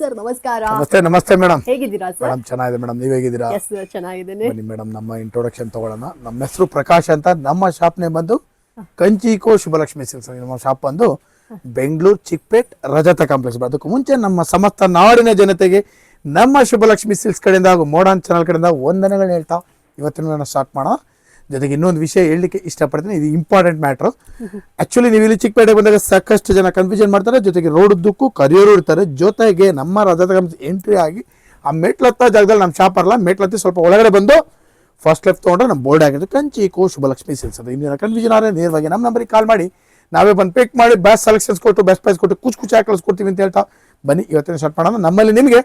Sir ನಮಸ್ಕಾರ. ನಮಸ್ತೆ ನಮಸ್ತೆ ಮೇಡಮ್ ಹೇಗಿದ್ದೀರಾ ಸರ್? ಮೇಡಮ್ ಚೆನ್ನಾಗಿದೆ ಮೇಡಮ್ ನೀವು ಹೇಗಿದ್ದೀರಾ? ಎಸ್ ಚೆನ್ನಾಗಿದ್ದೀನಿ. ಬನ್ನಿ ಮೇಡಮ್ ನಮ್ಮ ಇಂಟ್ರೊಡಕ್ಷನ್ ತಗೊಳ್ಳೋಣ. ನಮ್ಮ ಹೆಸರು ಪ್ರಕಾಶ್ ಅಂತ. ನಮ್ಮ ಶಾಪ್ ನೇಮ್ ಬಂದು ಕಂಚಿಕೋ ಶುಭಲಕ್ಷ್ಮಿ ಸಿಲ್ಕ್ಸ್ ನಮ್ಮ ಶಾಪ್ ಬಂದು ಬೆಂಗಳೂರು ಚಿಕ್ಪೇಟ್ ರಜತ ಕಾಂಪ್ಲೆಕ್ಸ್ ಅದಕ್ಕೂ ಮುಂಚೆ ನಮ್ಮ ಸಮಸ್ತ ನಾಡಿನ ಜನತೆಗೆ ನಮ್ಮ ಶುಭಲಕ್ಷ್ಮಿ ಸಿಲ್ಕ್ಸ್ ಕಡೆಯಿಂದ ಹಾಗೂ ಮೋಡನ್ ಚಾನಲ್ ಕಡೆಯಿಂದ ವಂದನೆಗಳನ್ನ ಹೇಳ್ತಾ ಇವತ್ತಿನ ಸ್ಟಾರ್ಟ್ ಮಾಡೋಣ. ಜೊತೆಗೆ ಇನ್ನೊಂದು ವಿಷಯ ಹೇಳಲಿಕ್ಕೆ ಇಷ್ಟಪಡ್ತೀನಿ, ಇದು ಇಂಪಾರ್ಟೆಂಟ್ ಮ್ಯಾಟ್ರು ಆ್ಯಕ್ಚುಲಿ ನೀವು ಇಲ್ಲಿ ಚಿಕ್ಕಪೇಟೆ ಬಂದಾಗ ಸಾಕಷ್ಟು ಜನ ಕನ್ಫ್ಯೂಷನ್ ಮಾಡ್ತಾರೆ, ಜೊತೆಗೆ ರೋಡ್ ಉದ್ದಕ್ಕೂ ಕರಿಯೋರು ಇರ್ತಾರೆ. ಜೊತೆಗೆ ನಮ್ಮ ರಜತ ಎಂಟ್ರಿ ಆಗಿ ಆ ಮೆಟ್ಲತ್ತ ಜಾಗದಲ್ಲಿ ನಮ್ಮ ಶಾಪ್ ಅಲ್ಲ, ಮೆಟ್ಲತ್ತಿ ಸ್ವಲ್ಪ ಒಳಗಡೆ ಬಂದು ಫಸ್ಟ್ ಲೆಫ್ಟ್ ತೊಗೊಂಡ್ರೆ ನಮ್ಮ ಬೋರ್ಡ್ ಆಗಿದ್ದು ಕಂಚಿ ಕೋ ಶುಭಲಕ್ಷ್ಮಿ ಸಿಲ್ಸ್ ಅದು ಇನ್ನೇನು ಕನ್ಫ್ಯೂಷನ್ ಆದರೆ ನೇರವಾಗಿ ನಮ್ಮ ನಂಬರಿಗೆ ಕಾಲ್ ಮಾಡಿ, ನಾವೇ ಬಂದು ಪಿಕ್ ಮಾಡಿ ಬೆಸ್ಟ್ ಸೆಲೆಕ್ಷನ್ಸ್ ಕೊಟ್ಟು ಬೆಸ್ಟ್ ಪ್ರೈಸ್ ಕೊಟ್ಟು, ಕುಚ್ ಕುಚಾಗಿ ಕಳಿಸ್ಕೊಡ್ತೀವಿ ಅಂತ ಹೇಳ್ತಾ ಬನ್ನಿ, ಇವತ್ತಿನ ಸ್ಟಾರ್ಟ್ ಮಾಡೋಣ. ನಮ್ಮಲ್ಲಿ ನಿಮಗೆ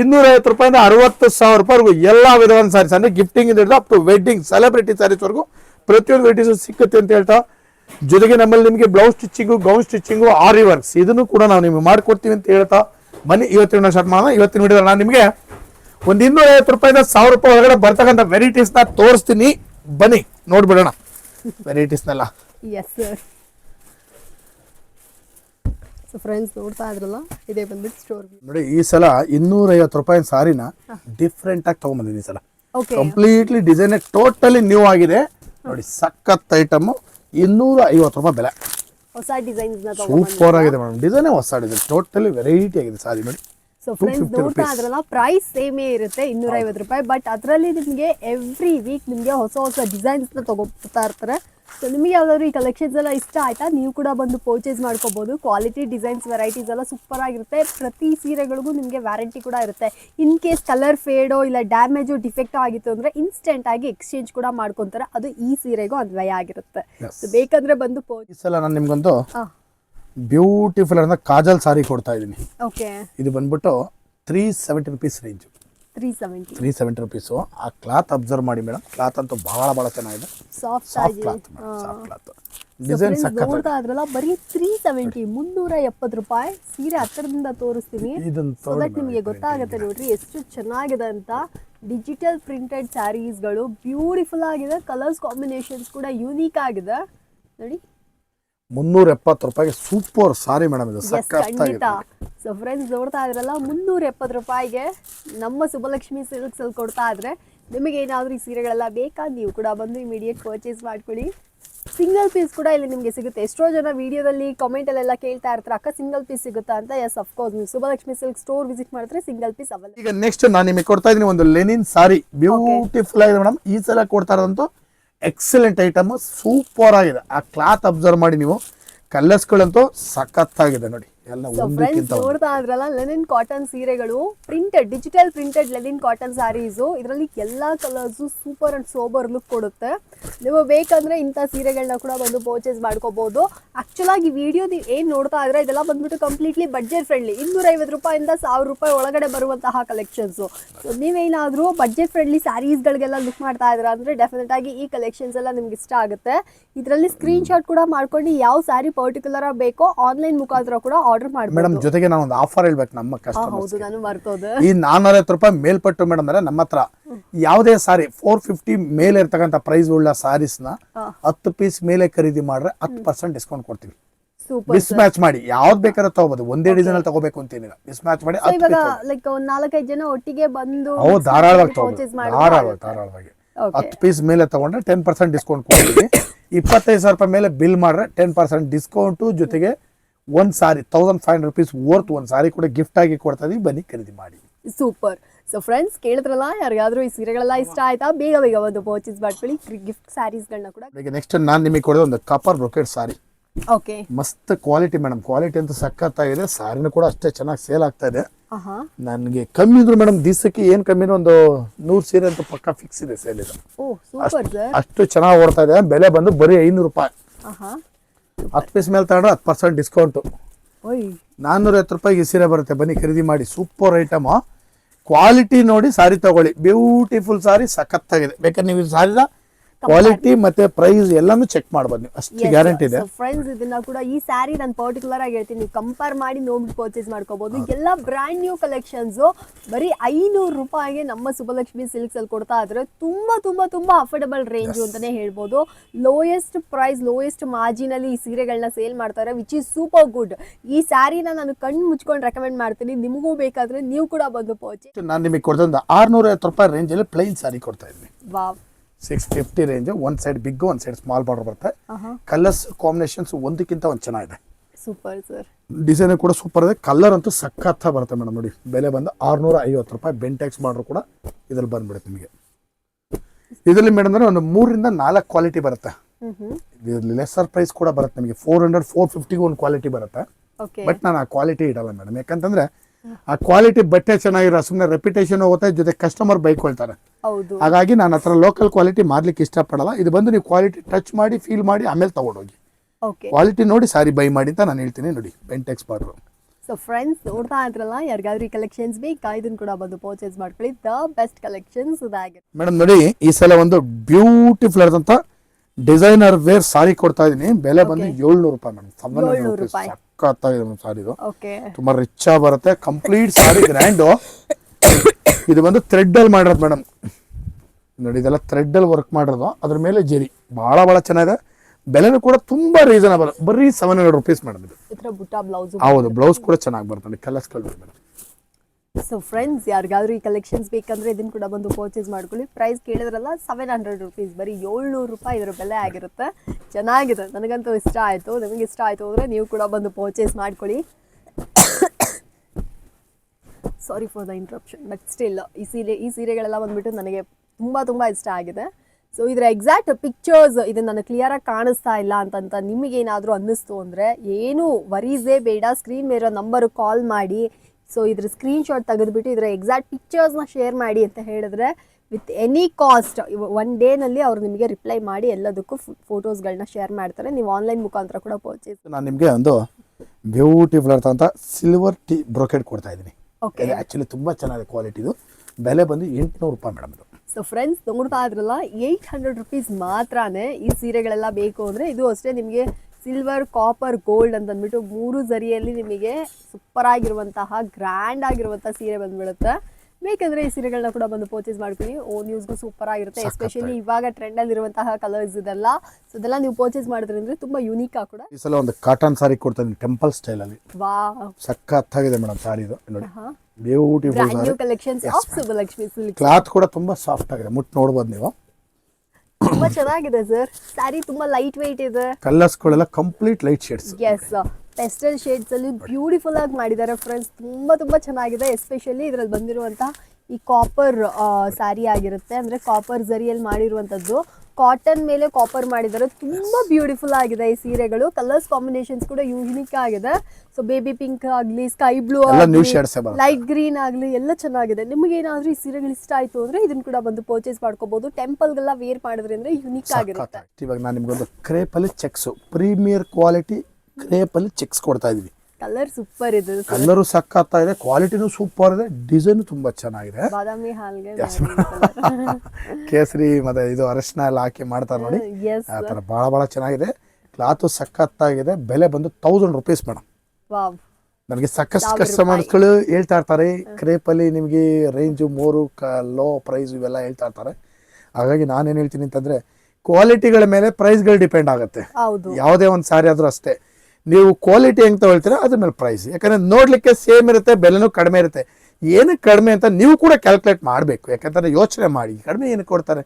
ಇನ್ನೂರೈವತ್ತು ರೂಪಾಯಿಂದ ಅರವತ್ತು ಸಾವಿರ ರೂಪಾಯಿವರೆಗೂ ಎಲ್ಲ ವಿಧವಾದ ಸಾರೀಸ್ ಅಂದರೆ ಗಿಫ್ಟಿಂಗ್ ಹಿಡಿದು ಅಪ್ ಟು ವೆಡ್ಡಿಂಗ್ ಸೆಲೆಬ್ರಿಟಿ ಸ್ಯಾರೀಸ್ವರೆಗೂ ಪ್ರತಿಯೊಂದು ವೆರೈಟೀಸು ಸಿಕ್ಕುತ್ತೆ ಅಂತ ಹೇಳ್ತಾ, ಜೊತೆಗೆ ನಮ್ಮಲ್ಲಿ ನಿಮಗೆ blouse stitching gown stitching aari works ಇದನ್ನು ಕೂಡ ನಾವು ನಿಮಗೆ ಮಾಡಿಕೊಡ್ತೀವಿ ಅಂತ ಹೇಳ್ತಾ, ಬನ್ನಿ, ಇವತ್ತಿನ ಶಾರ್ಟ್ ಮಾಡೋಣ. ಇವತ್ತಿನ ವಿಡಿಯೋ ನಾನು ನಿಮಗೆ ಒಂದು ಇನ್ನೂರೈವತ್ತು ರೂಪಾಯಿಂದ ಸಾವಿರ ರೂಪಾಯಿ ಒಳಗಡೆ ಬರ್ತಕ್ಕಂಥ ವೆರೈಟೀಸ್ನ ತೋರಿಸ್ತೀನಿ. ಬನ್ನಿ, ನೋಡ್ಬಿಡೋಣ. ವೆರೈಟೀಸ್ನೆಲ್ಲ ಫ್ರೆಂಡ್ಸ್ ನೋಡ್ತಾ ಇದ್ರಲ್ಲ ಇದೇ ಬಂದ್ಬಿಟ್ಟು ಸ್ಟೋರ್ ನೋಡಿ ಈ ಸಲ ಇನ್ನೂರೈವತ್ತು ರೂಪಾಯಿ ಸಾರಿನ ಡಿಫ್ರೆಂಟ್ ಆಗಿ ತಗೊಂಬಂದಿದ್ದೀನಿ ಈ ಸಲ. Okay completely design totally new ಆಗಿದೆ. ನೋಡಿ ಸಖತ್ ಐಟಮ್ ಇನ್ನೂರ ಐವತ್ತು ರೂಪಾಯಿ ಬೆಲೆ. ಹೊಸ ಡಿಸೈನ್ಸ್ ಸೂಪರ್ ಆಗಿದೆ ಮೇಡಮ್ ಡಿಸೈನೇ ಹೊಸ ಡಿಸೈನ್ ಟೋಟಲಿ ವೆರೈಟಿ ಆಗಿದೆ ಸಾರಿ ನೋಡಿ. ಸೊ ಫ್ರೆಂಡ್ಸ್ ನೋಡ್ತಾ ಇದ್ರಲ್ಲ ಪ್ರೈಸ್ ಸೇಮೇ ಇರುತ್ತೆ ಇನ್ನೂರ ಐವತ್ತು ರೂಪಾಯಿ. ಬಟ್ ಅದರಲ್ಲಿ ನಿಮಗೆ ಎವ್ರಿ ವೀಕ್ ನಿಮಗೆ ಹೊಸ ಹೊಸ ಡಿಸೈನ್ಸ್ನ ತಗೋತಾ ಇರ್ತಾರೆ. ಸೊ ನಿಮಗೆ ಯಾವ್ದಾದ್ರು ಈ ಕಲೆಕ್ಷನ್ಸ್ ಎಲ್ಲ ಇಷ್ಟ ಆಯ್ತಾ? ನೀವು ಕೂಡ ಬಂದು ಪರ್ಚೇಸ್ ಮಾಡ್ಕೋಬೋದು. ಕ್ವಾಲಿಟಿ ಡಿಸೈನ್ಸ್ ವೆರೈಟೀಸ್ ಎಲ್ಲ ಸೂಪರ್ ಆಗಿರುತ್ತೆ. ಪ್ರತಿ ಸೀರೆಗಳಿಗೂ ನಿಮಗೆ ವ್ಯಾರಂಟಿ ಕೂಡ ಇರುತ್ತೆ. ಇನ್ ಕೇಸ್ ಕಲರ್ ಫೇಡೋ ಇಲ್ಲ ಡ್ಯಾಮೇಜು ಡಿಫೆಕ್ಟ್ ಆಗಿತ್ತು ಅಂದ್ರೆ ಇನ್ಸ್ಟೆಂಟ್ ಆಗಿ ಎಕ್ಸ್ಚೇಂಜ್ ಕೂಡ ಮಾಡ್ಕೊತಾರೆ. ಅದು ಈ ಸೀರೆಗೂ ಅನ್ವಯ ಆಗಿರುತ್ತೆ. ಬೇಕಂದ್ರೆ ಬಂದು ಪರ್ಚೇಸ್ ನಾನು ನಿಮ್ಗೊಂದು ಬ್ಯೂಟಿಫುಲ್ ಅನ್ನೋ ಕಾಜಲ್ ಸಾರಿ ಕೊಡ್ತಾ ಇದ್ದೀನಿ. ಓಕೆ. ಇದು ಬಂದ್ಬಿಟ್ಟು three seventy rupees range three seventy three seventy rupees ಆ ಕ್ಲಾತ್ ಅಬ್ಸರ್ವ್ ಮಾಡಿ ಮೇಡಮ್ ಕ್ಲಾತ್ ಅಂತೂ ಭಾಳ ಭಾಳ ಚೆನ್ನಾಗಿದೆ. Soft soft cloth soft cloth design ಸಖತ್ ನೋಡ್ತಾ ಇದ್ರಲ್ಲ ಬರೀ ತ್ರೀ ಸೆವೆಂಟಿ ಮುನ್ನೂರ ಎಪ್ಪತ್ತು ರೂಪಾಯಿ. ಸೀರೆ ಹತ್ತಿರದಿಂದ ತೋರಿಸ್ತೀನಿ. ಸೊ ದಟ್ ನಿಮಗೆ ಗೊತ್ತಾಗುತ್ತೆ ನೋಡ್ರಿ ಎಷ್ಟು ಚೆನ್ನಾಗಿದೆ ಅಂತ. ಡಿಜಿಟಲ್ ಪ್ರಿಂಟೆಡ್ ಸ್ಯಾರೀಸ್ಗಳು ಬ್ಯೂಟಿಫುಲ್ ಆಗಿದೆ. ಕಲರ್ಸ್ ಕಾಂಬಿನೇಷನ್ಸ್ ಕೂಡ ಯೂನಿಕ್ ಆಗಿದೆ. ನೋಡಿ. ಮುನ್ನೂರ ಎಪ್ಪತ್ತು ರೂಪಾಯಿಗೆ ಸೂಪರ್ ಸಾರಿ ಮೇಡಮ್ ಇದು ಖಂಡಿತ. ಸೊ ಫ್ರೆಂಡ್ಸ್ ನೋಡ್ತಾ ಇದ್ರಲ್ಲ ಮುನ್ನೂರ ಎಪ್ಪತ್ತು ರೂಪಾಯಿಗೆ ನಮ್ಮ ಸುಬ್ಬಲಕ್ಷ್ಮಿ ಸಿಲ್ಕ್ಸ್ ಅಲ್ಲಿ ಕೊಡ್ತಾ ಇದ್ರೆ ನಿಮಗೆ ಏನಾದರೂ ಈ ಸೀರೆಗಳೆಲ್ಲ ಬೇಕಾ? ನೀವು ಕೂಡ ಬಂದು ಇಮಿಡಿಯೇಟ್ ಪರ್ಚೇಸ್ ಮಾಡ್ಕೊಳ್ಳಿ. ಸಿಂಗಲ್ ಪೀಸ್ ಕೂಡ ಇಲ್ಲಿ ನಿಮಗೆ ಸಿಗುತ್ತೆ. ಎಷ್ಟೋ ಜನ ವಿಡಿಯೋದಲ್ಲಿ ಕಮೆಂಟಲ್ಲೆಲ್ಲ ಕೇಳ್ತಾ ಇರ್ತಾರೆ ಅಕ್ಕ ಸಿಂಗಲ್ ಪೀಸ್ ಸಿಗುತ್ತಾ? ಅಂತ. ಎಸ್ ಅಫ್ಕೋರ್ಸ್ ನೀವು ಸುಬ್ಬಲಕ್ಷ್ಮಿ ಸಿಲ್ಕ್ ಸ್ಟೋರ್ ವಿಸಿಟ್ ಮಾಡಿದ್ರೆ ಸಿಂಗಲ್ ಪೀಸ್ ಅವೈಲೇಬಲ್ ಈಗ ನೆಕ್ಸ್ಟ್ ನಾನು ನಿಮಗೆ ಕೊಡ್ತಾ ಇದ್ದೀನಿ ಒಂದು ಲೆನಿನ್ ಸಾರಿ ಬ್ಯೂಟಿಫುಲ್ ಆಗಿದೆ ಮೇಡಮ್. ಈ ಸಲ ಕೊಡ್ತಾ ಇರೋದಂತೂ ಎಕ್ಸಲೆಂಟ್ ಐಟಮ್ ಸೂಪರ್ ಆಗಿದೆ. ಆ ಕ್ಲಾತ್ ಅಬ್ಸರ್ವ್ ಮಾಡಿ ನೀವು. ಕಲ್ಲರ್ಸ್ಗಳಂತೂ ಸಖತ್ತಾಗಿದೆ ನೋಡಿ. ಸೊ ಫ್ರೆಂಡ್ಸ್ ನೋಡ್ತಾ ಇದ್ರಲ್ಲ ಲೆನಿನ್ ಕಾಟನ್ ಸೀರೆಗಳು printed digital printed linen cotton sarees ಇದರಲ್ಲಿ ಎಲ್ಲಾ colours super and sober look ಕೊಡುತ್ತೆ. ನೀವು ಬೇಕಂದ್ರೆ ಇಂಥ ಸೀರೆಗಳನ್ನ ಕೂಡ ಬಂದು ಪರ್ಚೇಸ್ ಮಾಡ್ಕೋಬಹುದು ಆಕ್ಚುಲ್ ಆಗಿ ವಿಡಿಯೋ ನೀವು ಏನ್ ನೋಡ್ತಾ ಇದ್ರೆ ಇದೆಲ್ಲ ಬಂದ್ಬಿಟ್ಟು ಕಂಪ್ಲೀಟ್ಲಿ ಬಜೆಟ್ ಫ್ರೆಂಡ್ಲಿ ಇನ್ನೂರ ಐವತ್ತು ರೂಪಾಯಿಂದ ಸಾವಿರ ರೂಪಾಯಿ ಒಳಗಡೆ ಬರುವಂತಹ ಕಲೆಕ್ಷನ್ಸ್ ಸೊ ನೀವೇನಾದ್ರೂ ಬಜೆಟ್ ಫ್ರೆಂಡ್ಲಿ ಸ್ಯಾರೀಸ್ಗಳಿಗೆಲ್ಲ ಲುಕ್ ಮಾಡ್ತಾ ಇದ್ರ ಅಂದ್ರೆ ಡೆಫಿನೆಟ್ ಆಗಿ ಈ ಕಲೆಕ್ಷನ್ಸ್ ಎಲ್ಲ ನಿಮ್ಗೆ ಇಷ್ಟ ಆಗುತ್ತೆ. ಇದರಲ್ಲಿ ಸ್ಕ್ರೀನ್ ಶಾಟ್ ಕೂಡ ಮಾಡ್ಕೊಂಡು ಯಾವ ಸಾರಿ ಪರ್ಟಿಕ್ಯುಲರ್ ಆಗಿ ಬೇಕೋ ಆನ್ಲೈನ್ ಮುಖಾಂತರ ಕೂಡ ಆರ್ಡರ್ ಮೇಡಮ್ ಜೊತೆಗೆ ನಾನು ಒಂದು ಆಫರ್ ಹೇಳ್ಬೇಕು ನಮ್ಮ ಕಸ್ಟಮರ್ ಹೌದು ನಾನು ಮರ್ತೋದೆ. ಈ ನಾನ್ನೂರೈವತ್ತು ರೂಪಾಯಿ ಮೇಲ್ಪಟ್ಟು ಮೇಡಮ್ ಅಂದ್ರೆ ನಮ್ಮ ಹತ್ರ ಯಾವುದೇ ಸಾರಿ ಫೋರ್ ಫಿಫ್ಟಿ ಮೇಲೆ ಇರ್ತಕ್ಕಂಥ ಪ್ರೈಸ್ ಉಳ್ಳ ಸಾರೀಸ್ನ. ಹತ್ತು ಪೀಸ್ ಮೇಲೆ ಖರೀದಿ ಮಾಡ್ರೆ ಹತ್ತು ಪರ್ಸೆಂಟ್ ಡಿಸ್ಕೌಂಟ್ ಕೊಡ್ತೀವಿ. ಸೂಪರ್ ಮಿಸ್ ಮ್ಯಾಚ್ ಮಾಡಿ ಯಾವ್ದು ಬೇಕಾದ್ರೆ ತಗೋಬಹುದು ಒಂದೇ ಡಿಸೈನ್ ಅಲ್ಲಿ ತಗೋಬೇಕು ಅಂತೇನಿಲ್ಲ ಮಿಸ್ ಮ್ಯಾಚ್ ಮಾಡಿ ಸೊ ಹತ್ತು ಇವಾಗ piece ಲೈಕ್ ಒಂದ್ ನಾಲ್ಕೈದು ಜನ ಒಟ್ಟಿಗೆ ಬಂದು ಹೌದು ಧಾರಾಳವಾಗಿ ಪರ್ಚೇಸ್ ತಗೋಬಹುದು ಧಾರಾಳವಾಗಿ ಧಾರಾಳವಾಗಿ. ಹತ್ತು ಪೀಸ್ ಮೇಲೆ ತಗೊಂಡ್ರೆ ಟೆನ್ ಪರ್ಸೆಂಟ್ ಡಿಸ್ಕೌಂಟ್ ಕೊಡ್ತೀವಿ ಇಪ್ಪತ್ತೈದು ಸಾವಿರ ರೂಪಾಯಿ ಮೇಲೆ ಬಿಲ್ ಮಾಡ್ರೆ ಟೆನ್ ಪರ್ಸೆಂಟ್ ಡಿಸ್ಕೌಂಟು ಜೊತೆಗೆ ಒಂದ್ sari thousand five hundred rupees worth ಒಂದು ಸಾರಿ ಕೂಡ ಗಿಫ್ಟ್ ಆಗಿ ಕೊಡ್ತಾ ಇದೀವಿ ಬನ್ನಿ ಖರೀದಿ ಮಾಡಿ. ಸೂಪರ್ ಸೊ ಫ್ರೆಂಡ್ಸ್ ಕೇಳಿದ್ರಲ್ಲ ಯಾರಿಗಾದ್ರೂ ಈ ಸೀರೆಗಳೆಲ್ಲ ಇಷ್ಟ ಆಯ್ತಾ? ಬೇಗ ಬೇಗ ಒಂದು ಪರ್ಚೇಸ್ ಮಾಡ್ಕೊಳ್ಳಿ. ಗಿಫ್ಟ್ ಸ್ಯಾರೀಸ್ಗಳನ್ನ ಕೂಡ. ಈಗ ನೆಕ್ಸ್ಟ್ ನಾನು ನಿಮಗೆ ಕೊಡೋದು ಒಂದು ಕಪರ್ ಬ್ರೊಕೆಟ್ ಸಾರಿ ಓಕೆ ಮಸ್ತ್ ಕ್ವಾಲಿಟಿ ಮೇಡಮ್ ಕ್ವಾಲಿಟಿ ಅಂತ ಸಖತ್ತಾಗಿದೆ ಸಾರಿನೂ ಕೂಡ ಅಷ್ಟೇ ಚೆನ್ನಾಗಿ ಸೇಲ್ ಆಗ್ತಾ ಇದೆ. ಆಹಾ. ನನಗೆ ಕಮ್ಮಿ ಇದ್ರು ಮೇಡಮ್ ದಿವಸಕ್ಕೆ ಏನು ಕಮ್ಮಿ ಒಂದು ನೂರು ಸೀರೆ ಅಂತ ಪಕ್ಕ ಫಿಕ್ಸ್ ಇದೆ ಸೇಲ್ ಇದು. ಓ ಸೂಪರ್ ಅಷ್ಟು ಚೆನ್ನಾಗಿ ಓಡ್ತಾ ಇದೆ. ಬೆಲೆ ಬಂದು ಬರೀ ಐನೂರು ರೂಪಾಯಿ. ಆಹಾ. ಹತ್ತು ಪೀಸ್ ಮೇಲೆ ತಗೊಂಡ್ರೆ ಹತ್ತು ಪರ್ಸೆಂಟ್ ಡಿಸ್ಕೌಂಟು ಓಯ್. ನಾನ್ನೂರೈವತ್ತು ರೂಪಾಯಿಗೆ ಸೀರೆ ಬರುತ್ತೆ. ಬನ್ನಿ ಖರೀದಿ ಮಾಡಿ. ಸೂಪರ್ ಐಟಮು ಕ್ವಾಲಿಟಿ ನೋಡಿ ಸಾರಿ ತಗೊಳ್ಳಿ. ಬ್ಯೂಟಿಫುಲ್ ಸಾರಿ ಸಖತ್ತಾಗಿದೆ. ಬೇಕಾದ್ರೆ ನೀವು ಇದು ಸಾರಿನ ಕ್ವಾಲಿಟಿ ಮತ್ತೆ ಪ್ರೈಸ್ ಎಲ್ಲಾನು ಚೆಕ್ ಮಾಡಬಹುದು ನೀವು. ಅಷ್ಟು ಗ್ಯಾರಂಟಿ ಇದೆ. ಫ್ರೆಂಡ್ಸ್ ಇದನ್ನ ಕೂಡ ಈ ಸ್ಯಾರಿ ನಾನು ಪರ್ಟಿಕ್ಯುಲರ್ ಆಗಿ ಹೇಳ್ತೀನಿ. ನೀವು ಕಂಪೇರ್ ಮಾಡಿ ನೋಡಿ ಪರ್ಚೇಸ್ ಮಾಡ್ಕೋಬಹುದು ಎಲ್ಲ ಬ್ರ್ಯಾಂಡ್ ನ್ಯೂ ಕಲೆಕ್ಷನ್ಸ್ ಬರೀ ಐನೂರು ರೂಪಾಯಿಗೆ ನಮ್ಮ ಸುಬ್ಬಲಕ್ಷ್ಮಿ ಸಿಲ್ಕ್ಸ್ ಅಲ್ಲಿ ಕೊಡ್ತಾ ಇದ್ರೆ ತುಂಬಾ ತುಂಬಾ ತುಂಬಾ ಅಫೋರ್ಡಬಲ್ ರೇಂಜ್ ಅಂತಾನೆ ಹೇಳ್ಬೋದು. ಲೋಯೆಸ್ಟ್ ಪ್ರೈಸ್ ಲೋಯೆಸ್ಟ್ ಮಾರ್ಜಿನ್ ಅಲ್ಲಿ ಈ ಸೀರೆಗಳನ್ನ ಸೇಲ್ ಮಾಡ್ತಾರೆ ವಿಚ್ ಇಸ್ ಸೂಪರ್ ಗುಡ್ ಈ ಸ್ಯಾರಿನ ನಾನು ಕಣ್ಣು ಮುಚ್ಕೊಂಡು ರೆಕಮೆಂಡ್ ಮಾಡ್ತೀನಿ. ನಿಮಗೂ ಬೇಕಾದ್ರೆ ನೀವು ಕೂಡ ಬಂದು ಪರ್ಚೇಸ್ ನಾನು ನಿಮಗೆ ಕೊಡ್ತಂದ ಆರ್ನೂರ ಐವತ್ತು ರೂಪಾಯಿ ರೇಂಜಲ್ಲಿ ಪ್ಲೈನ್ ಸಾರಿ ಕೊಡ್ತಾ ಇದ್ದೀನಿ. ವಾವ್ ಸಿಕ್ಸ್ ಫಿಫ್ಟಿ ರೇಂಜ್ ಒಂದ್ ಸೈಡ್ ಬಿಗ್ ಒಂದ್ ಸೈಡ್ ಸ್ಮಾಲ್ ಬಾರ್ಡರ್ ಬರುತ್ತೆ. ಕಲರ್ಸ್ ಕಾಂಬಿನೇಷನ್ಸ್ ಒಂದಕ್ಕಿಂತ ಒಂದು ಚೆನ್ನಾಗಿದೆ ಸೂಪರ್ ಸರ್ ಡಿಸೈನ್ ಕೂಡ ಸೂಪರ್ ಇದೆ. ಕಲರ್ ಅಂತೂ ಸಖತ್ತ ಬರುತ್ತೆ ಮೇಡಮ್ ನೋಡಿ. ಬೆಲೆ ಬಂದು ಆರ್ನೂರ ಐವತ್ತು ರೂಪಾಯಿ ಬೆಂಟೆಕ್ಸ್ ಮಾಡ್ರು ಕೂಡ ಇದ್ರಲ್ಲಿ ಬಂದ್ಬಿಡುತ್ತೆ ನಿಮಗೆ. ಇದರಲ್ಲಿ ಮೇಡಮ್ ಅಂದ್ರೆ ಒಂದು ಮೂರರಿಂದ ನಾಲ್ಕು ಕ್ವಾಲಿಟಿ ಬರುತ್ತೆ. ಇದರಲ್ಲಿ ಲೆಸರ್ ಪ್ರೈಸ್ ಕೂಡ ಬರುತ್ತೆ ನಿಮಗೆ. ಫೋರ್ ಹಂಡ್ರೆಡ್ ಫೋರ್ ಫಿಫ್ಟಿಗೂ ಒಂದು ಕ್ವಾಲಿಟಿ ಬರುತ್ತೆ. ಬಟ್ ನಾನು ಆ ಕ್ವಾಲಿಟಿ ಇಡಲ್ಲ ಮೇಡಮ್ ಯಾಕಂತಂದ್ರೆ ಆ ಕ್ವಾಲಿಟಿ ಬಟ್ಟೆ ಚೆನ್ನಾಗಿರೋ ಸುಮ್ಮನೆ ರೆಪ್ಯುಟೇಷನ್ ಹೋಗುತ್ತೆ ಜೊತೆ ಕಸ್ಟಮರ್ ಬೈಕೊಳ್ತಾರೆ. ಹಾಗಾಗಿ ನಾನು ಹತ್ರ ಲೋಕಲ್ ಕ್ವಾಲಿಟಿ ಮಾಡ್ಲಿಕ್ಕೆ ಇಷ್ಟಪಡಲ್ಲ. ಇದು ಬಂದು ನೀವು ಕ್ವಾಲಿಟಿ ಟಚ್ ಮಾಡಿ ಫೀಲ್ ಮಾಡಿ ಆಮೇಲೆ ತಗೊಂಡೋಗಿ. ಕ್ವಾಲಿಟಿ ನೋಡಿ ಸಾರಿ ಬೈ ಮಾಡಿ ಅಂತ ನಾನು ಹೇಳ್ತೀನಿ ನೋಡಿ ಬೆಂಟೆಕ್ಸ್ ಬಾರ್ಡ್ರು ಸೊ ಫ್ರೆಂಡ್ಸ್ ನೋಡ್ತಾ ಇದ್ರಲ್ಲ ಯಾರಿಗಾದ್ರೂ ಈ ಕಲೆಕ್ಷನ್ಸ್ ಬೇಕಾ? ಇದನ್ನ ಕೂಡ ಬಂದು ಪರ್ಚೇಸ್ ಮಾಡ್ಕೊಳ್ಳಿ. ದ ಬೆಸ್ಟ್ ಕಲೆಕ್ಷನ್ಸ್ ಇದಾಗಿದೆ ಮೇಡಮ್ ನೋಡಿ ಈ ಸಲ ಒಂದು ಬ್ಯೂಟಿಫುಲ್ ಆದಂತ ಡಿಸೈನರ್ ವೇರ್ ಸಾರಿ ಕೊಡ್ತಾ ಇದೀನಿ. ಬೆಲೆ ಬಂದು ಏಳ್ನೂರು ರೂಪಾಯಿ ಮೇಡಮ್ 700 ರೂಪಾಯಿ. ಸಕ್ಕತ್ತಾಗಿದೆ ಮೇಡಮ್ ಸಾರಿ ಇದು ಓಕೆ ತುಂಬಾ ರಿಚ್ ಆಗಿ ಬರುತ್ತೆ. ಕಂಪ್ಲೀಟ್ ಸಾರಿ ಗ್ರ್ಯಾಂಡು ಇದು ಬಂದು ಥ್ರೆಡ್ ಅಲ್ಲಿ ಮಾಡಿರೋದು ಮೇಡಮ್ ನೋಡಿ ಇದೆಲ್ಲ ಥ್ರೆಡ್ ಅಲ್ಲಿ ವರ್ಕ್ ಮಾಡಿರೋದು. ಅದ್ರ ಮೇಲೆ ಜೆರಿ. ಬಹಳ ಬಹಳ ಚೆನ್ನಾಗಿದೆ. ಬೆಲೆನೂ ಕೂಡ ತುಂಬಾ ರೀಸನಬಲ್ ಬರೀ ಸೆವೆನ್ ಹಂಡ್ರೆಡ್ ರುಪೀಸ್ ಮೇಡಮ್ ಇದು. ಹೌದು ಬ್ಲೌಸ್ ಕೂಡ ಚೆನ್ನಾಗಿ ಬರ್ತದೆ colours colour madam so friends ಯಾರಿಗಾದ್ರೂ ಈ ಕಲೆಕ್ಷನ್ಸ್ ಬೇಕಂದ್ರೆ ಇದನ್ನ ಕೂಡ ಬಂದು ಪರ್ಚೇಸ್ ಮಾಡ್ಕೊಳ್ಳಿ. ಪ್ರೈಸ್ ಕೇಳಿದ್ರಲ್ಲ ಸೆವೆನ್ ಹಂಡ್ರೆಡ್ ರುಪೀಸ್ ಬರೀ ಏಳ್ನೂರು ರೂಪಾಯಿ ಇದರ ಬೆಲೆ ಆಗಿರುತ್ತೆ. ಚೆನ್ನಾಗಿದೆ. ನನಗಂತೂ ಇಷ್ಟ ಆಯಿತು. ನಿಮಗೆ ಇಷ್ಟ ಆಯಿತು ಅಂದರೆ ನೀವು ಕೂಡ ಬಂದು ಪರ್ಚೇಸ್ ಮಾಡ್ಕೊಳ್ಳಿ. Sorry for the interruption but still ಈ ಸೀರೆ, ಈ ಸೀರೆಗಳೆಲ್ಲ ಬಂದುಬಿಟ್ಟು ನನಗೆ ತುಂಬ ತುಂಬ ಇಷ್ಟ ಆಗಿದೆ. ಸೊ ಇದರ ಎಕ್ಸಾಕ್ಟ್ ಪಿಕ್ಚರ್ಸ್ ಇದನ್ನು ನನಗೆ ಕ್ಲಿಯರಾಗಿ ಕಾಣಿಸ್ತಾ ಇಲ್ಲ ಅಂತಂತ ನಿಮಗೇನಾದರೂ ಅನ್ನಿಸ್ತು ಅಂದರೆ ಏನು ವರೀಸೇ ಬೇಡ. ಸ್ಕ್ರೀನ್ ಮೇರೋ ನಂಬರ್ ಕಾಲ್ ಮಾಡಿ. ಸೊ ಇದ್ರ ಸ್ಕ್ರೀನ್ಶಾಟ್ ತೆಗೆದುಬಿಟ್ಟು ಇದರ ಎಕ್ಸಾಕ್ಟ್ ಪಿಕ್ಚರ್ಸ್ನ ಶೇರ್ ಮಾಡಿ ಅಂತ ಹೇಳಿದ್ರೆ ವಿತ್ ಎನಿ ಕಾಸ್ಟ್ ಒನ್ ಡೇನಲ್ಲಿ ಅವ್ರು ನಿಮಗೆ ರಿಪ್ಲೈ ಮಾಡಿ ಎಲ್ಲದಕ್ಕೂ ಫೋಟೋಸ್ಗಳನ್ನ ಶೇರ್ ಮಾಡ್ತಾರೆ. ನೀವು ಆನ್ಲೈನ್ ಮುಖಾಂತರ ಕೂಡ ಪರ್ಚೇಸ್ ನಾನು ನಿಮಗೆ ಒಂದು ಬ್ಯೂಟಿಫುಲ್ ಅಂತ ಸಿಲ್ವರ್ ಟೀ ಬ್ರೋಕೆಟ್ ಕೊಡ್ತಾ ಇದ್ದೀನಿ. ಓಕೆ ಆ್ಯಕ್ಚುಲಿ ತುಂಬ ಕ್ವಾಲಿಟಿ ಇದು. ಬೆಲೆ ಬಂದು ಎಂಟುನೂರು ರೂಪಾಯಿ ಮೇಡಮ್ ಇದು. ಸೊ ಫ್ರೆಂಡ್ಸ್ ನೋಡ್ತಾ ಇದ್ರಲ್ಲ ಏಯ್ಟ್ ಹಂಡ್ರೆಡ್ ರುಪೀಸ್ ಮಾತ್ರನೇ ಈ ಸೀರೆಗಳೆಲ್ಲ ಬೇಕು ಅಂದರೆ ಇದು ಅಷ್ಟೇ ನಿಮಗೆ ಸಿಲ್ವರ್ ಕಾಪರ್ ಗೋಲ್ಡ್ ಅಂತ ಅಂದ್ಬಿಟ್ಟು ಮೂರು ಜರಿಯಲ್ಲಿ ನಿಮಗೆ ಸೂಪರ್ ಆಗಿರುವಂತಹ ಗ್ರ್ಯಾಂಡ್ ಆಗಿರುವಂತಹ ಸೀರೆ ಬಂದ್ಬಿಡುತ್ತೆ. ಬೇಕಂದ್ರೆ ಈ ಸೀರೆಗಳನ್ನ ಕೂಡ ಬಂದು ಪರ್ಚೇಸ್ ಮಾಡ್ಕೊಳ್ಳಿ. ಓ ನ್ಯೂಸ್ಗೂ ಸೂಪರ್ ಆಗಿರುತ್ತೆ. ಎಸ್ಪೆಷಲಿ ಇವಾಗ ಟ್ರೆಂಡ್ ಅಲ್ಲಿ ಇರುವಂತಹ ಕಲರ್ಸ್ ಇದೆಲ್ಲ. ಸೊ ಇದೆಲ್ಲ ನೀವು ಪರ್ಚೇಸ್ ಮಾಡಿದ್ರಿಂದ ತುಂಬಾ ಯುನೀಕ್ ಆಗಿ ಕೂಡ. ಈ ಸಲ ಒಂದು ಕಾಟನ್ ಸಾರಿ ಕೊಡ್ತಾ ಇದ್ದೀನಿ ಟೆಂಪಲ್ ಸ್ಟೈಲಲ್ಲಿ ವಾ ಸಖತ್ತಾಗಿದೆ ಮೇಡಮ್ ಸಾರಿ ಇದು. ನೋಡಿ. Beautiful collections of Subbalakshmi cloth ಕೂಡ ತುಂಬಾ ಸಾಫ್ಟ್ ಆಗಿದೆ. ಮುಟ್ ನೋಡಬಹುದು ನೀವು. ತುಂಬಾ ಚೆನ್ನಾಗಿದೆ ಸರ್. ಸ್ಯಾರಿ ತುಂಬಾ ಲೈಟ್ ವೆಯ್ಟ್ ಇದೆ. ಕಲರ್ಸ್ಗಳೆಲ್ಲ complete light shades S pastel shades ಅಲ್ಲಿ ಬ್ಯೂಟಿಫುಲ್ ಆಗಿ ಮಾಡಿದ್ದಾರೆ ಫ್ರೆಂಡ್ಸ್ ತುಂಬಾ ತುಂಬಾ ಚೆನ್ನಾಗಿದೆ ಎಸ್ಪೆಷಲಿ ಇದ್ರಲ್ಲಿ ಬಂದಿರುವಂತಹ ಈ ಕಾಪರ್ ಸ್ಯಾರಿ ಆಗಿರುತ್ತೆ. ಅಂದ್ರೆ ಕಾಪರ್ ಜರಿಯಲ್ಲಿ ಮಾಡಿರುವಂತದ್ದು ಕಾಟನ್ ಮೇಲೆ ಕಾಪರ್ ಮಾಡಿದ್ದಾರೆ. ತುಂಬಾ ಬ್ಯೂಟಿಫುಲ್ ಆಗಿದೆ ಈ ಸೀರೆಗಳು. ಕಲರ್ಸ್ ಕಾಂಬಿನೇಷನ್ಸ್ ಕೂಡ ಯೂನಿಕ್ ಆಗಿದೆ. ಸೊ ಬೇಬಿ ಪಿಂಕ್ ಆಗಲಿ ಸ್ಕೈ ಬ್ಲೂ. ಲೈಟ್ ಗ್ರೀನ್ ಆಗಲಿ ಎಲ್ಲ ಚೆನ್ನಾಗಿದೆ. ನಿಮಗೆ ಏನಾದರೂ ಈ ಸೀರೆಗಳು ಇಷ್ಟ ಆಯ್ತು ಅಂದ್ರೆ ಇದನ್ನ ಕೂಡ ಬಂದು ಪರ್ಚೇಸ್ ಮಾಡ್ಕೋಬಹುದು ಟೆಂಪಲ್ಗೆಲ್ಲ ವೇರ್ ಮಾಡಿದ್ರೆ ಅಂದ್ರೆ ಯೂನಿಕ್ ಆಗಿರುತ್ತೆ. ಇವಾಗ ನಾನು ನಿಮ್ಗೊಂದು ಕ್ರೇಪಲ್ಲಿ ಚೆಕ್ಸ್ ಪ್ರೀಮಿಯರ್ ಕ್ವಾಲಿಟಿ ಕ್ರೇಪಲ್ಲಿ ಚೆಕ್ಸ್ ಕೊಡ್ತಾ ಇದೀವಿ ಕಲರ್ ಸೂಪರ್ ಇದೆ. ಕಲರು ಸಖತ್ತಾ ಇದೆ ಕ್ವಾಲಿಟಿನೂ ಸೂಪರ್ ಇದೆ ಡಿಸೈನು ತುಂಬಾ ಚೆನ್ನಾಗಿದೆ. ಬಾದಾಮಿ ಹಾಲ್ಗೆ ಕೇಸರಿ ಮತ್ತೆ ಇದು ಅರಶಿನ ಎಲ್ಲ ಹಾಕಿ ಮಾಡ್ತಾರೆ ನೋಡಿ. ಆ ಥರ ಭಾಳ ಭಾಳ ಚೆನ್ನಾಗಿದೆ. ಕ್ಲಾತು ಸಕ್ಕತ್ತಾಗಿದೆ ಬೆಲೆ ಬಂದು ತೌಸಂಡ್ ರುಪೀಸ್ ಮೇಡಮ್ ನನಗೆ ಸಾಕಷ್ಟು ಕಸ್ಟಮರ್ಸ್ಗಳು ಹೇಳ್ತಾ ಇರ್ತಾರೆ. ಕ್ರೇಪಲ್ಲಿ ನಿಮಗೆ ರೇಂಜು ಮೂರು ಕ ಲೋ ಪ್ರೈಸ್ ಇವೆಲ್ಲ ಹೇಳ್ತಾ ಇರ್ತಾರೆ. ಹಾಗಾಗಿ ನಾನೇನು ಹೇಳ್ತೀನಿ ಅಂತಂದರೆ ಕ್ವಾಲಿಟಿಗಳ ಮೇಲೆ ಪ್ರೈಸ್ಗಳು ಡಿಪೆಂಡ್ ಆಗುತ್ತೆ. ಯಾವುದೇ ಒಂದು ಸಾರಿ ಆದರೂ ಅಷ್ಟೇ. ನೀವು ಕ್ವಾಲಿಟಿ ಹೆಂಗೆ ತೊಗೊಳ್ತೀರ ಅದ್ರ ಮೇಲೆ ಪ್ರೈಸ್ ಯಾಕಂದ್ರೆ ನೋಡಲಿಕ್ಕೆ ಸೇಮ್ ಇರುತ್ತೆ ಬೆಲೆನೂ ಕಡಿಮೆ ಇರುತ್ತೆ. ಏನು ಕಡಿಮೆ ಅಂತ ನೀವು ಕೂಡ ಕ್ಯಾಲ್ಕುಲೇಟ್ ಮಾಡಬೇಕು. ಯಾಕಂದ್ರೆ ಯೋಚನೆ ಮಾಡಿ ಕಡಿಮೆ ಏನು ಕೊಡ್ತಾರೆ?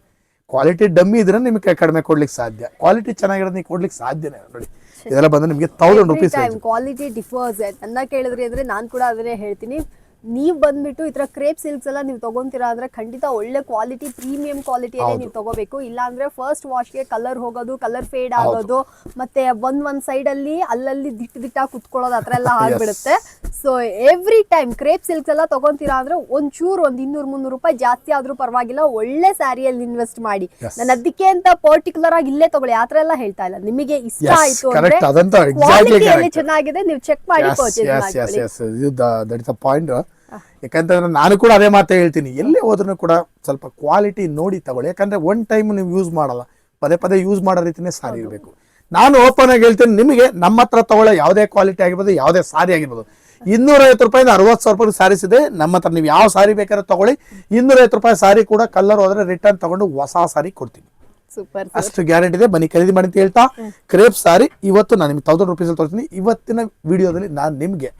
ಕ್ವಾಲಿಟಿ ಡಮ್ಮಿ ಇದ್ರೆ ನಿಮಗೆ ಕಡಿಮೆ ಕೊಡ್ಲಿಕ್ಕೆ ಸಾಧ್ಯ. ಕ್ವಾಲಿಟಿ ಚೆನ್ನಾಗಿರೋದು ನೀವು ಕೊಡ್ಲಿಕ್ಕೆ ಸಾಧ್ಯನೇ ನೋಡಿ ಇದೆಲ್ಲ ಬಂದ್ರೆ ನಿಮಗೆ ತೌಸಂಡ್ ರುಪೀಸ್ ಕ್ವಾಲಿಟಿ ಡಿಫರ್ಸ್ ಅನ್ನ ಕೇಳಿದ್ರಿ ಅಂದ್ರೆ ನಾನು ಕೂಡ ಅದನ್ನೇ ಹೇಳ್ತೀನಿ. ನೀವು ಬಂದ್ಬಿಟ್ಟು ಈ ತರ ಕ್ರೇಪ್ ಸಿಲ್ಕ್ಸ್ ಎಲ್ಲ ನೀವು ತಗೊಂತೀರಾ ಅಂದ್ರೆ ಖಂಡಿತ ಒಳ್ಳೆ ಕ್ವಾಲಿಟಿ ಪ್ರೀಮಿಯಂ ಕ್ವಾಲಿಟಿಯಲ್ಲೇ ನೀವು ತಗೋಬೇಕು. ಇಲ್ಲ ಅಂದ್ರೆ ಫಸ್ಟ್ ವಾಶ್ಗೆ ಕಲರ್ ಹೋಗೋದು ಕಲರ್ ಫೇಡ್ ಆಗೋದು ಮತ್ತೆ ಒಂದ್ ಒಂದ್ ಸೈಡ್ ಅಲ್ಲಿ ಅಲ್ಲಲ್ಲಿ ದಿಟ್ಟ ದಿಟ್ಟ ಕುತ್ಕೊಳ್ಳೋದು ಆ ಥರ ಎಲ್ಲ ಆಗ್ಬಿಡುತ್ತೆ. So every time crepe silks ಎಲ್ಲ ತಗೊಂತೀರಾ ಅಂದ್ರೆ ಒಂಚೂರು ಒಂದ್ ಇನ್ನೂರ್ ಮುನ್ನೂರು ರೂಪಾಯಿ ಜಾಸ್ತಿ ಆದ್ರೂ ಪರವಾಗಿಲ್ಲ ಒಳ್ಳೆ ಸ್ಯಾರಿಯಲ್ಲಿ ಇನ್ವೆಸ್ಟ್ ಮಾಡಿ. ನಾನು ಅದಕ್ಕೆ ಅಂತ ಪರ್ಟಿಕ್ಯುಲರ್ ಆಗಿ ಇಲ್ಲೇ ತಗೊಳ್ಳಿ ಆತರ ಎಲ್ಲ ಹೇಳ್ತಾ ಇಲ್ಲ. ನಿಮಗೆ ಇಷ್ಟ ಆಯ್ತು. ಅಂದ್ರೆ. ಚೆನ್ನಾಗಿದೆ ನೀವು ಚೆಕ್ ಮಾಡಿ ಪರ್ಚೇಸ್ ಅ ಪಾಯಿಂಟ್ ಯಾಕಂತಂದ್ರೆ ನಾನು ಕೂಡ ಅದೇ ಮಾತೇ ಹೇಳ್ತೀನಿ. ಎಲ್ಲೇ ಹೋದ್ರೂ ಕೂಡ ಸ್ವಲ್ಪ ಕ್ವಾಲಿಟಿ ನೋಡಿ ತಗೊಳ್ಳಿ. ಯಾಕಂದ್ರೆ ಒನ್ ಟೈಮ್ ನೀವು ಯೂಸ್ ಮಾಡಲ್ಲ. ಪದೇ ಪದೇ ಯೂಸ್ ಮಾಡೋ ರೀತಿನೇ ಸಾರಿ ಇರಬೇಕು. ನಾನು ಓಪನ್ ಆಗಿ ಹೇಳ್ತೀನಿ ನಿಮಗೆ ನಮ್ಮ ಹತ್ರ ತಗೊಳ್ಳೋ ಯಾವುದೇ ಕ್ವಾಲಿಟಿ ಆಗಿರ್ಬೋದು ಯಾವುದೇ ಸಾರಿ ಆಗಿರ್ಬೋದು. ಇನ್ನೂರೈವತ್ತು ರೂಪಾಯಿಂದ ಅರವತ್ತು ಸಾವಿರ ರೂಪಾಯಿ ಸಾರೀಸ್ ಇದೆ. ನಮ್ಮ ಹತ್ರ ನೀವು ಯಾವ ಸಾರಿ ಬೇಕಾದ್ರೆ ತಗೊಳ್ಳಿ. ಇನ್ನೂರೈವತ್ತು ರೂಪಾಯಿ ಸಾರಿ ಕೂಡ ಕಲರ್ ಹೋದ್ರೆ ರಿಟರ್ನ್ ತಗೊಂಡು ಹೊಸ ಸಾರಿ ಕೊಡ್ತೀನಿ. ಸೂಪರ್ ಅಷ್ಟು ಗ್ಯಾರಂಟಿ ಇದೆ. ಬನ್ನಿ ಖರೀದಿ ಮಾಡಿ ಅಂತ ಹೇಳ್ತಾ. ಕ್ರೇಪ್ ಸಾರಿ ಇವತ್ತು ನಾನು ನಿಮ್ಗೆ ತೌಸಂಡ್ ರುಪೀಸ್ ತೋರಿಸ್ತೀನಿ. ಇವತ್ತಿನ ವಿಡಿಯೋದಲ್ಲಿ ನಾನು ನಿಮಗೆ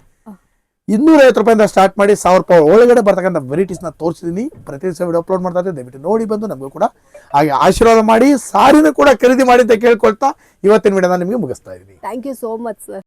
ಇನ್ನೂರೈವತ್ತು ರೂಪಾಯಿಂದ ಸ್ಟಾರ್ಟ್ ಮಾಡಿ ಸಾವಿರ ರೂಪಾಯಿ ಒಳಗಡೆ ಬರ್ತಕ್ಕಂಥ ವೆರೈಟೀಸ್ನ ತೋರಿಸಿದ್ದೀನಿ ಪ್ರತಿ ದಿವಸ ವಿಡಿಯೋ ಅಪ್ಲೋಡ್ ಮಾಡ್ತಾ ಇದ್ದೆ. ದಯವಿಟ್ಟು ನೋಡಿ ಬಂದು ನಮಗೂ ಕೂಡ ಹಾಗೆ ಆಶೀರ್ವಾದ ಮಾಡಿ, ಸಾರಿನೂ ಕೂಡ ಖರೀದಿ ಮಾಡಿ ಅಂತ ಕೇಳ್ಕೊಳ್ತಾ ಇವತ್ತಿನ ವಿಡಿಯೋನ ನಿಮಗೆ ಮುಗಿಸ್ತಾ ಇದ್ದೀನಿ. Thank you so much sir